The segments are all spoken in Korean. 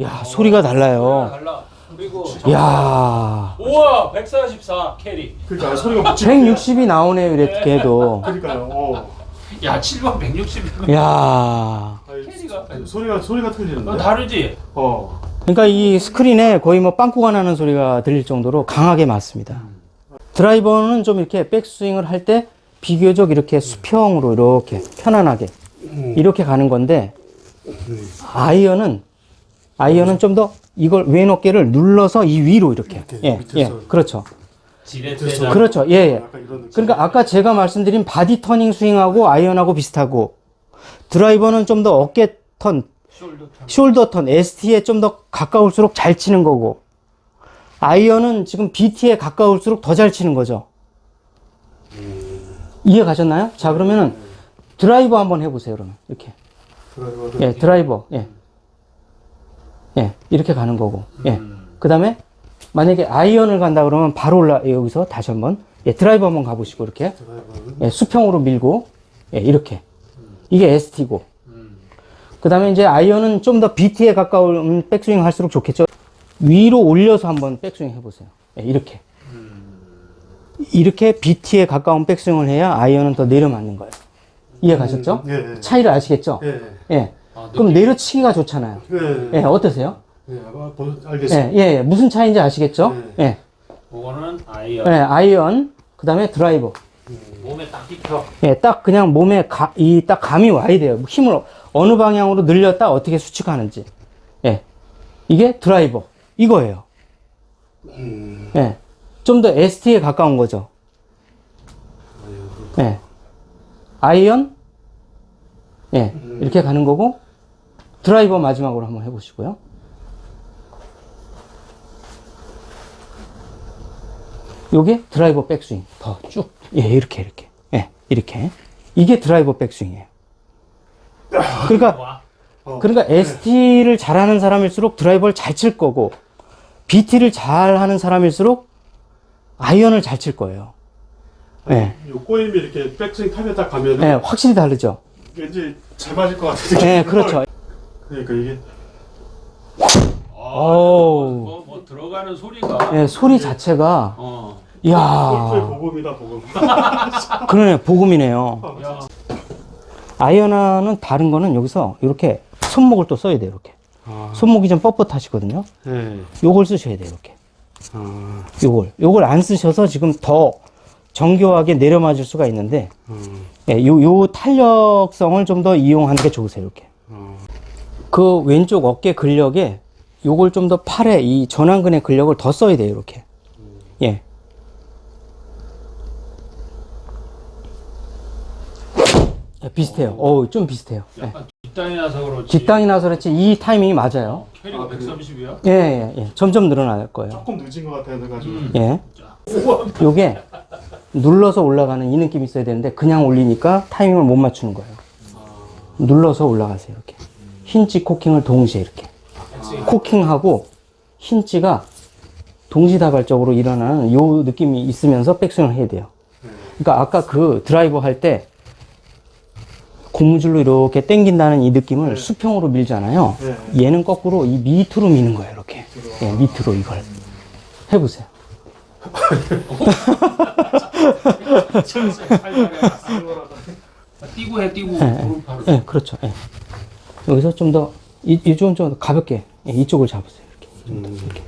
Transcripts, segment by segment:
야, 소리가 달라요. 달라. 그리고 야 우와 144 캐리. 그러니까 소리가 못 160이 나오네요, 이렇게 해도. 그러니까요. 어. 야 7번 160. 야 아니, 캐리가 소리가 소리가 틀리는데. 어, 다르지. 어. 그러니까 이 스크린에 거의 뭐 빵꾸가 나는 소리가 들릴 정도로 강하게 맞습니다. 드라이버는 좀 이렇게 백스윙을 할 때 비교적 이렇게 수평으로 이렇게 편안하게 이렇게 가는 건데 아이언은 아이언은 좀 더 이걸 왼 어깨를 눌러서 이 위로 이렇게 이렇게 예, 예, 밑에서. 그렇죠. 지렛대자. 그렇죠. 예, 예. 약간 이런 느낌. 그러니까 아까 제가 말씀드린 바디 터닝 스윙하고 아이언하고 비슷하고 드라이버는 좀 더 어깨 턴, 숄더 턴. 숄더 턴, ST에 좀 더 가까울수록 잘 치는 거고 아이언은 지금 BT에 가까울수록 더 잘 치는 거죠. 이해 가셨나요? 자, 그러면은 드라이버 한번 해보세요, 그러면. 이렇게. 드라이버를 예, 드라이버. 예. 예, 이렇게 가는 거고. 예. 음. 그 다음에 만약에 아이언을 간다 그러면 바로 올라, 여기서 다시 한번. 예, 드라이버 한번 가보시고, 이렇게. 예, 수평으로 밀고, 예, 이렇게. 이게 ST고. 음. 그 다음에 이제 아이언은 좀 더 BT에 가까운 백스윙 할수록 좋겠죠. 위로 올려서 한번 백스윙 해보세요. 예, 이렇게. 이렇게 BT에 가까운 백스윙을 해야 아이언은 더 내려 맞는 거예요. 이해 가셨죠? 예, 예. 차이를 아시겠죠? 예. 예. 아, 그럼 내려치기가 좋잖아요. 예. 예, 어떠세요? 예. 아마 보- 예, 알겠습니다. 예, 예. 무슨 차이인지 아시겠죠? 예. 그거는 아이언. 예, 아이언, 그 다음에 드라이버. 몸에 딱 입혀. 예, 딱 그냥 몸에 가, 이 딱 감이 와야 돼요. 힘을 어느 방향으로 늘렸다 어떻게 수축하는지. 예. 이게 드라이버. 이거예요. 음. 예. 좀 더 ST에 가까운 거죠. 예. 아이언. 예. 이렇게 가는 거고, 드라이버 마지막으로 한번 해보시고요. 요게 드라이버 백스윙. 더 쭉. 예, 이렇게, 이렇게. 예, 이렇게. 이게 드라이버 백스윙이에요. 그러니까. 그러니까 ST를 잘하는 사람일수록 드라이버를 잘 칠 거고, BT를 잘하는 사람일수록 아이언을 잘 칠 거예요. 예. 요 꼬임이 이렇게 백스윙 탑에 딱 가면 예, 확실히 다르죠. 왠지 잘 맞을 것 같은 예, 느낌. 그렇죠. 그러니까 이게 어우. 뭐, 뭐 들어가는 소리가. 예, 소리 자체가, 어. 골프의 이야, 복음이다 복음. 그러네, 복음이네요. 야. 아이언은 다른 거는 여기서 이렇게 손목을 또 써야 돼요, 이렇게. 아. 손목이 좀 뻣뻣하시거든요. 예. 요걸 쓰셔야 돼요, 이렇게. 아. 요걸. 요걸 안 쓰셔서 지금 더 정교하게 내려 맞을 수가 있는데, 음. 예, 요, 요 탄력성을 좀 더 이용하는 게 좋으세요, 이렇게. 어. 그 왼쪽 어깨 근력에 요걸 좀 더 팔에 이 전완근의 근력을 더 써야 돼요, 이렇게. 예. 예, 비슷해요. 어우, 좀 비슷해요. 예. 약간 뒷땅이 나서 그렇지. 직당이 나서 그렇지 이 타이밍이 맞아요. 캐리가 아, 그래요? 130이야? 예, 예, 예. 점점 늘어날 거예요. 조금 늦은 것 같아서 가지고. 음. 예. 요게 눌러서 올라가는 이 느낌이 있어야 되는데 그냥 올리니까 타이밍을 못 맞추는 거예요. 눌러서 올라가세요, 이렇게. 힌치 코킹을 동시에 이렇게. 코킹하고 힌치가 동시다발적으로 일어나는 요 느낌이 있으면서 백스윙을 해야 돼요. 그러니까 아까 그 드라이버 할 때 고무줄로 이렇게 당긴다는 이 느낌을 수평으로 밀잖아요. 네. 얘는 거꾸로 이 밑으로 미는 거예요, 이렇게. 예, 밑으로 이걸. 해보세요. 뛰고 해 뛰고. 바로. 예, 그렇죠. 예. 여기서 좀 더, 이, 이쪽은 좀 더 가볍게, 예, 이쪽을 잡으세요. 이렇게. 좀 더, 이렇게.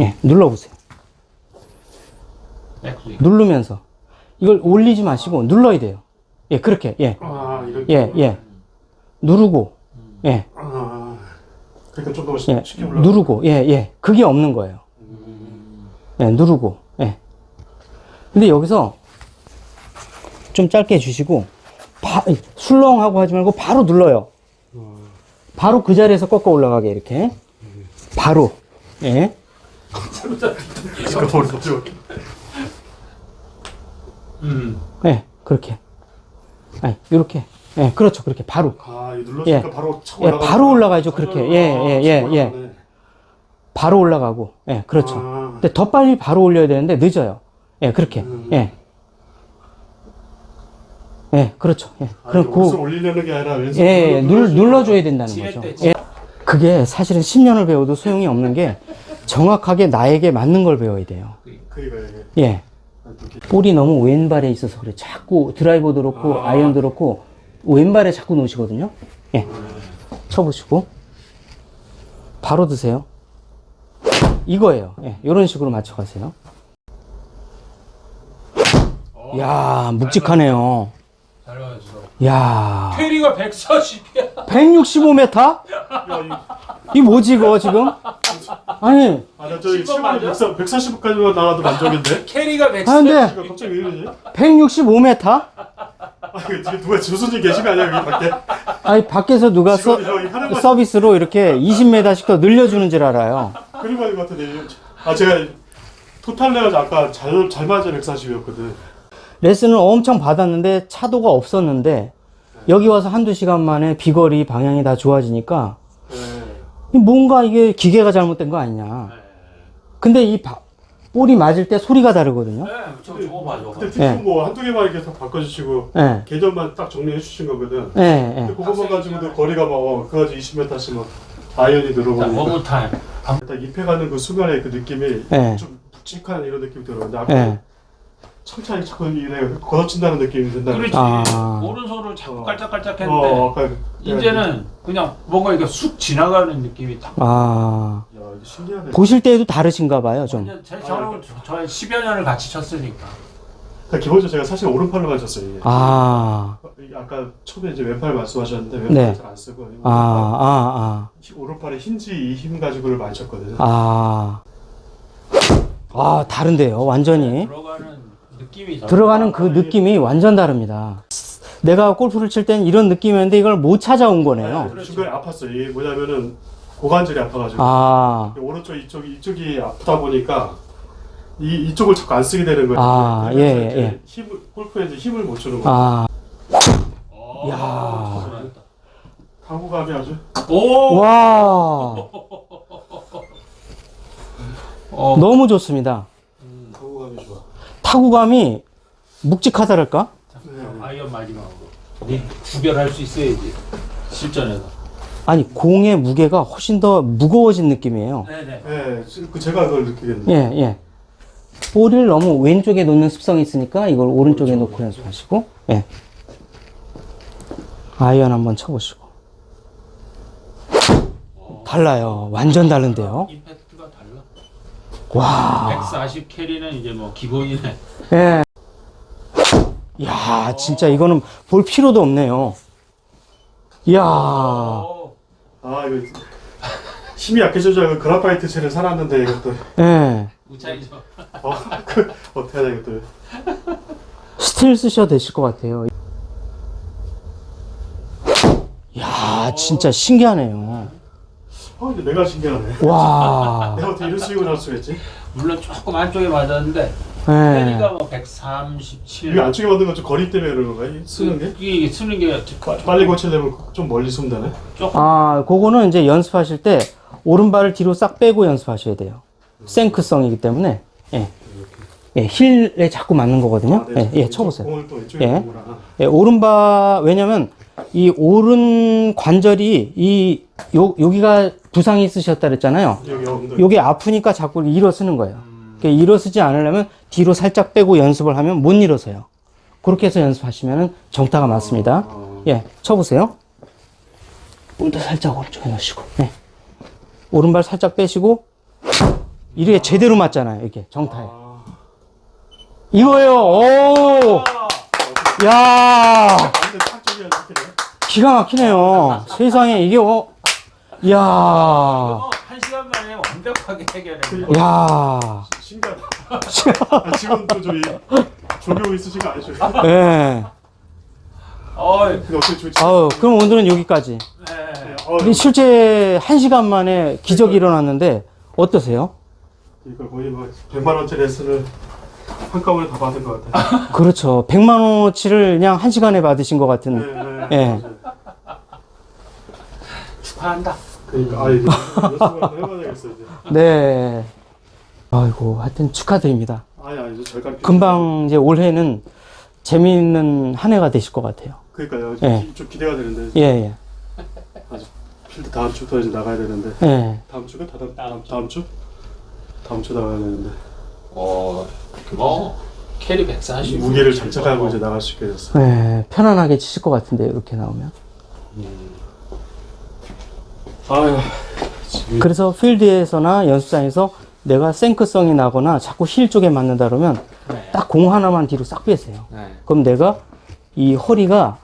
예, 눌러보세요. 백스윙. 누르면서. 이걸 올리지 마시고 눌러야 돼요. 예, 그렇게. 예, 아 이렇게. 예, 예. 누르고, 예, 아. 그러니까 좀 더 예. 쉽게 올라. 누르고, 예, 예. 그게 없는 거예요. 예, 누르고, 예. 근데 여기서 좀 짧게 해주시고, 바, 술렁하고 하지 말고 바로 눌러요. 바로 그 자리에서 꺾어 올라가게, 이렇게. 바로. 예. 음. 예, 그렇게. 아니, 요렇게. 예, 그렇죠. 그렇게. 바로. 아, 이거 눌렀으니까 예. 바로 쳐 예, 올라가. 바로 올라가야죠. 그렇게. 예, 예, 예, 예. 바로 올라가고. 예, 그렇죠. 아. 근데 더 빨리 바로 올려야 되는데 늦어요. 예, 그렇게. 음. 예. 예, 그렇죠. 예. 아, 그럼 옷을 그, 올리려는 게 아니라 왼손 예, 예, 눌, 눌러줘야 된다는 거죠. 예. 그게 사실은 10년을 배워도 소용이 없는 게 정확하게 나에게 맞는 걸 배워야 돼요. 그니까 이게 예. 볼이 너무 왼발에 있어서 그래. 자꾸 드라이버도 그렇고 아. 아이언도 그렇고 왼발에 자꾸 놓으시거든요. 예. 쳐보시고 바로 드세요. 이거예요. 예. 이런 식으로 맞춰가세요. 야 묵직하네요. 잘 맞았어. 야 캐리가 140이야. 165m? 야, 이, 이 뭐지 이거 지금? 아니 아, 나 저기 십번 맞아? 140, 140까지만 나와도 만족인데? 캐리가 140. 아 근데 이거 갑자기 왜 이러지? 165m? 아, 이거 지금 누가 조수진 계신 거 아니야, 여기 밖에? 아니 밖에서 누가 서, 직원이 여기 하는 거 서비스로 이렇게 20m씩 더 늘려주는 줄 알아요. 그리고 하는 것 같은데. 아, 제가 토탈 내가 아까 잘, 잘 맞아 140이었거든. 레슨을 엄청 받았는데 차도가 없었는데 여기 와서 한두 시간 만에 비거리 방향이 다 좋아지니까 네. 뭔가 이게 기계가 잘못된 거 아니냐. 근데 이 바- 볼이 맞을 때 소리가 다르거든요. 네, 저 저거 맞아. 그때 예. 뒷품 뭐 한두 개만 이렇게 다 바꿔주시고 예. 계절만 딱 정리해 주신 거거든. 예, 근데 예. 그것만 가지고도 거리가 막 어, 그거 가지고 20m씩 막 아이언이 자, 늘어버리니까 원more 타임. 딱 입혀가는 그 순간에 그 느낌이 예. 좀 묵직한 이런 느낌이 들어. 근데 아까 예. 천천히 자꾸 이래 걷어친다는 느낌이 든다. 그렇지. 아. 오른손을 자꾸 어. 깔짝깔짝 했는데 어, 아까 이제는 그냥 뭔가 이렇게 쑥 지나가는 느낌이 딱. 아. 야, 이거 신기하네. 보실 때에도 다르신가 봐요, 좀. 제 저는 저의 10여 년을 같이 쳤으니까. 그러니까 기본적으로 제가 사실 오른팔로만 쳤어요. 이게. 아. 이게 아까 처음에 이제 왼팔 말씀하셨는데 왼팔 네. 잘안 쓰고 오른팔, 아, 아, 오른팔에 힌지 이 힘 가지고를 많이 쳤거든요. 아. 아. 아, 다른데요, 완전히. 들어가는 저- 들어가는 그 느낌이 완전 다릅니다. 내가 골프를 칠 땐 이런 느낌이었는데 이걸 못 찾아온 거네요. 네, 중간에 아팠어요. 이게 뭐냐면은 고관절이 아파가지고 아, 오른쪽 이쪽 이쪽이 아프다 보니까 이 이쪽을 자꾸 안 쓰게 되는 거예요. 아, 그래서 예, 이제 예. 힘을 골프에 이제 힘을 못 주는 거예요. 아, 어, 야. 타구감이 아주 오. 와, 어. 너무 좋습니다. 타구감이 묵직하다랄까? 네. 아이언 마지막으로. 네 구별할 수 있어야지. 실전에서. 아니, 공의 무게가 훨씬 더 무거워진 느낌이에요. 네네. 네, 그 제가 그걸 느끼겠네요. 예, 예. 볼을 너무 왼쪽에 놓는 습성이 있으니까 이걸 오른쪽에 놓고 연습하시고, 예. 아이언 한번 쳐보시고. 달라요. 완전 다른데요. 임팩트가 달라. 와. 140 캐리는 이제 뭐 기본이네. 예. 야, 진짜 이거는 볼 필요도 없네요. 이야. 어. 아 이거 힘이 약해져서 그 그라파이트 채를 사놨는데 이것도 예. 우차이죠. 어, 그, 어떻게 해야 되겠다. 스틸 쓰셔도 되실 것 같아요. 야, 진짜 신기하네요. 아 근데 내가 신기하네. 와. 내가 어떻게 이런 스윙을 할 수가 있지? 물론 조금 안쪽에 맞았는데 예. 캐리가 뭐 137. 이게 안쪽에 만든 건좀 거리 때문에 그런 건가? 이 쓰는 게? 이게 쓰는 게 빠- 빨리 고치려면 좀 멀리 쓰면 되네. 조금 아, 그거는 이제 연습하실 때 오른발을 뒤로 싹 빼고 연습하셔야 돼요. 생크성이기 때문에. 예. 예, 힐에 자꾸 맞는 거거든요. 아, 네. 예, 예, 쳐보세요. 공을 또 예. 놓는구나. 예, 오른발 왜냐면 이 오른 관절이 이 요, 여기가 부상이 있으셨다 그랬잖아요. 여기 엉덩이. 요게 아프니까 자꾸 일어서는 거예요. 그러니까 일어서지 않으려면 뒤로 살짝 빼고 연습을 하면 못 일어서요. 그렇게 해서 연습하시면 정타가 맞습니다. 어. 예, 쳐보세요. 볼도 살짝 오른쪽에 넣으시고, 예. 오른발 살짝 빼시고, 이렇게 제대로 맞잖아요. 이렇게 정타에. 아, 이거예요. 오, 야. 기가 막히네요. 세상에 이게 어, 이야, 어, 한 시간 만에 완벽하게 해결해. 야, 신기하다. 아, 지금 또 저기 조교 있으신 거 아니죠? 예. 어, 어떻게 조 아우, 그럼 오늘은 여기까지. 네. 어, 우리 실제 한 시간 만에 기적이 일어났는데 어떠세요? 이거 거의 뭐 100만 원짜리 레슨을 한꺼번에 다 받은 것 같아요. 그렇죠. 100만 원어치를 그냥 한 시간에 받으신 것 같은. 네, 네. 예. 축하한다. 그러니까 아 이거 연습을 한번 해봐야 되겠어 이제. 네. 아이고, 하여튼 축하드립니다. 아니 아니 저 절간. 금방 이제 올해는 재미있는 한 해가 되실 것 같아요. 그러니까요. 예. 좀 기대가 되는데 예, 예. 필드 다음 주부터 이제 나가야 되는데 예. 다음 주가 다음 다음 주. 다음 주 다음 주 나가야 되는데 어, 뭐 캐리 140. 무게를 장착하고 이제 나갈 수 있게 됐어. 예, 편안하게 치실 것 같은데 이렇게 나오면. 아유 그래서 필드에서나 연습장에서 내가 생크성이 나거나 자꾸 힐 쪽에 맞는다 그러면 네. 딱공 하나만 뒤로 싹 빼세요. 네. 그럼 내가 이 허리가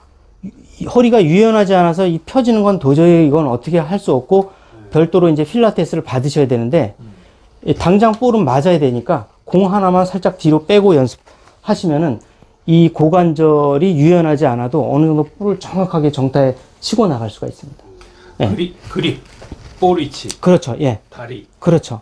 이 허리가 유연하지 않아서 이 펴지는 건 도저히 이건 어떻게 할 수 없고 별도로 이제 필라테스를 받으셔야 되는데 이 당장 볼은 맞아야 되니까 공 하나만 살짝 뒤로 빼고 연습하시면은 이 고관절이 유연하지 않아도 어느 정도 볼을 정확하게 정타에 치고 나갈 수가 있습니다. 네. 그립, 그립, 볼 위치, 그렇죠. 예. 다리. 그렇죠.